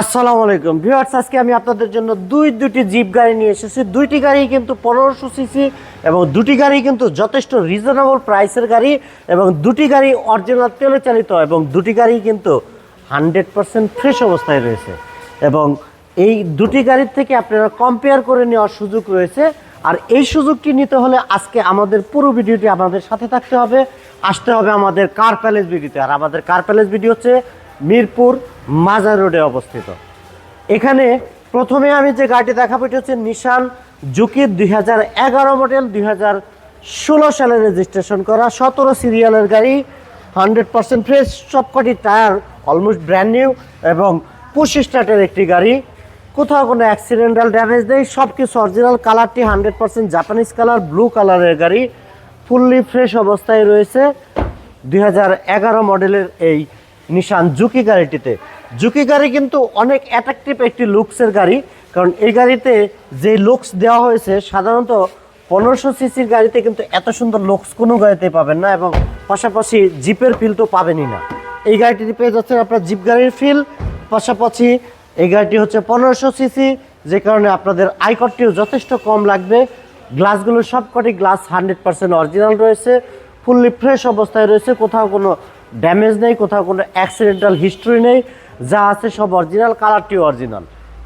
আসসালামু আলাইকুম। ভিউয়ার্স, আজকে আমি আপনাদের জন্য দুই দুটি জিপ গাড়ি নিয়ে এসেছি। দুইটি গাড়ি কিন্তু পনেরোশো সিসি এবং দুটি গাড়ি কিন্তু যথেষ্ট রিজনেবল প্রাইসের গাড়ি এবং দুটি গাড়ি অরিজিনাল তেলে চালিত এবং দুটি গাড়ি কিন্তু হান্ড্রেড পার্সেন্ট ফ্রেশ অবস্থায় রয়েছে। এবং এই দুটি গাড়ির থেকে আপনারা কম্পেয়ার করে নেওয়ার সুযোগ রয়েছে। আর এই সুযোগটি নিতে হলে আজকে আমাদের পুরো ভিডিওটি আমাদের সাথে থাকতে হবে। আসতে হবে আমাদের কার প্যালেস ভিডিওতে আর আমাদের কার প্যালেস ভিডিও হচ্ছে মিরপুর মাজার রোডে অবস্থিত। এখানে প্রথমে আমি যে গাড়িটি দেখাবো, এটি হচ্ছে নিশান জুকির দুই হাজার এগারো মডেল, দুই হাজার ষোলো সালে রেজিস্ট্রেশন করা। সতেরো সিরিয়ালের গাড়ি হান্ড্রেড পার্সেন্ট ফ্রেশ সবকটি টায়ার অলমোস্ট ব্র্যান্ড নিউ এবং পঁচিশ স্টার্টের একটি গাড়ি। কোথাও কোনো অ্যাক্সিডেন্টাল ড্যামেজ নেই সব কিছু অরিজিনাল কালারটি hundred percent Japanese colour blue কালারের গাড়ি। ফুললি ফ্রেশ অবস্থায় রয়েছে। দুই হাজার এগারো মডেলের এই নিশান জুকি গাড়িটিতে। জুকি গাড়ি কিন্তু অনেক অ্যাট্রাকটিভ একটি লুকসের গাড়ি। কারণ এই গাড়িতে যে লুকস দেওয়া হয়েছে, সাধারণত পনেরোশো সিসির গাড়িতে কিন্তু এত সুন্দর লুকস কোনো গাড়িতে পাবেন না এবং পাশাপাশি জিপের ফিল তো পাবেনই না। এই গাড়িটিতে পেয়ে যাচ্ছেন আপনার জিপ গাড়ির ফিল পাশাপাশি এই গাড়িটি হচ্ছে পনেরোশো সিসি যে কারণে আপনাদের আয়করটিও যথেষ্ট কম লাগবে। গ্লাসগুলো সবকটি গ্লাস হান্ড্রেড পার্সেন্ট অরিজিনাল রয়েছে। ফুললি ফ্রেশ অবস্থায় রয়েছে। কোথাও কোনো ড্যামেজ নেই, কোথাও কোনো অ্যাক্সিডেন্টাল হিস্ট্রি নেই, যা আছে সব অরিজিনাল কালারটিও অরিজিনাল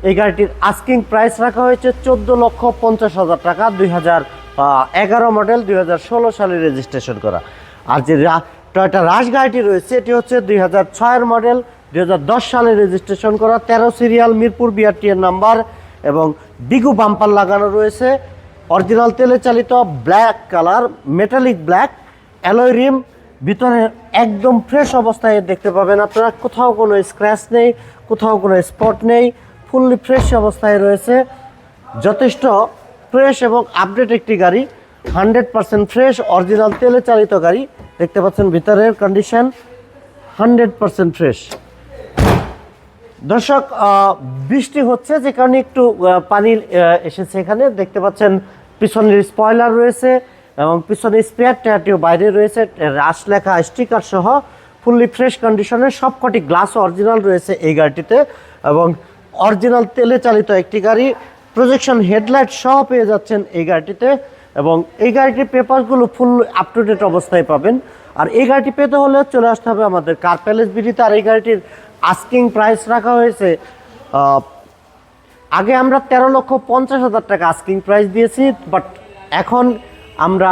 এই গাড়িটির আস্কিং প্রাইস রাখা হয়েছে চোদ্দ লক্ষ পঞ্চাশ হাজার টাকা, দুই হাজার এগারো মডেল দুই হাজার ষোলো সালে রেজিস্ট্রেশন করা। আর যে টয়টা রাশ গাড়িটি রয়েছে, এটি হচ্ছে দুই হাজার ছয়ের মডেল দুই হাজার দশ সালে রেজিস্ট্রেশন করা। তেরো সিরিয়াল মিরপুর বিআরটি এর নাম্বার এবং ডিগু বাম্পার লাগানো রয়েছে। অরিজিনাল তেলে চালিত black colour metallic black alloy rim ভিতরে একদম ফ্রেশ অবস্থায় দেখতে পাবেন আপনারা। কোথাও কোনো স্ক্র্যাচ নেই, কোথাও কোনো স্পট নেই ফুললি ফ্রেশ অবস্থায় রয়েছে। যথেষ্ট ফ্রেশ এবং আপডেট একটি গাড়ি হান্ড্রেড পার্সেন্ট ফ্রেশ অরিজিনাল তেলে চালিত গাড়ি। দেখতে পাচ্ছেন ভিতরের কন্ডিশন হান্ড্রেড পার্সেন্ট ফ্রেশ দর্শক বৃষ্টি হচ্ছে, যে কারণে একটু পানি এসেছে এখানে। দেখতে পাচ্ছেন পিছনের স্পয়লার রয়েছে। এবং পিছনে স্পেয়ার টায়ারটিও বাইরে রয়েছে রাশ লেখা স্টিকার সহ ফুললি ফ্রেশ কন্ডিশনের সবকটি গ্লাস অরিজিনাল রয়েছে এই গাড়িটিতে এবং অরিজিনাল তেলে চালিত একটি গাড়ি। প্রজেকশন হেডলাইট সহ পেয়ে যাচ্ছেন এই গাড়িটিতে এবং এই গাড়িটির পেপারগুলো ফুল আপ টু ডেট অবস্থায় পাবেন। আর এই গাড়িটি পেতে হলে চলে আসতে হবে আমাদের কার প্যালেস বিডিতে আর এই গাড়িটির আস্কিং প্রাইস রাখা হয়েছে আগে আমরা তেরো লক্ষ পঞ্চাশ হাজার টাকা আস্কিং প্রাইস দিয়েছি বাট এখন আমরা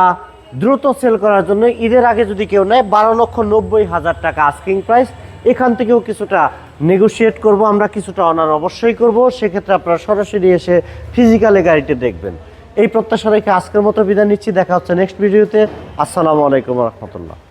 দ্রুত সেল করার জন্য ঈদের আগে যদি কেউ নেয় বারো লক্ষ নব্বই হাজার টাকা আস্কিং প্রাইস এখান থেকেও কিছুটা নেগোসিয়েট করব, আমরা কিছুটা অনার অবশ্যই করব, সেক্ষেত্রে আপনারা সরাসরি এসে ফিজিক্যালি গাড়িটি দেখবেন। এই প্রত্যাশা রেখে আজকের মতো বিদায় নিচ্ছি, দেখা হচ্ছে নেক্সট ভিডিওতে আসসালামু আলাইকুম রহমতুল্লাহ।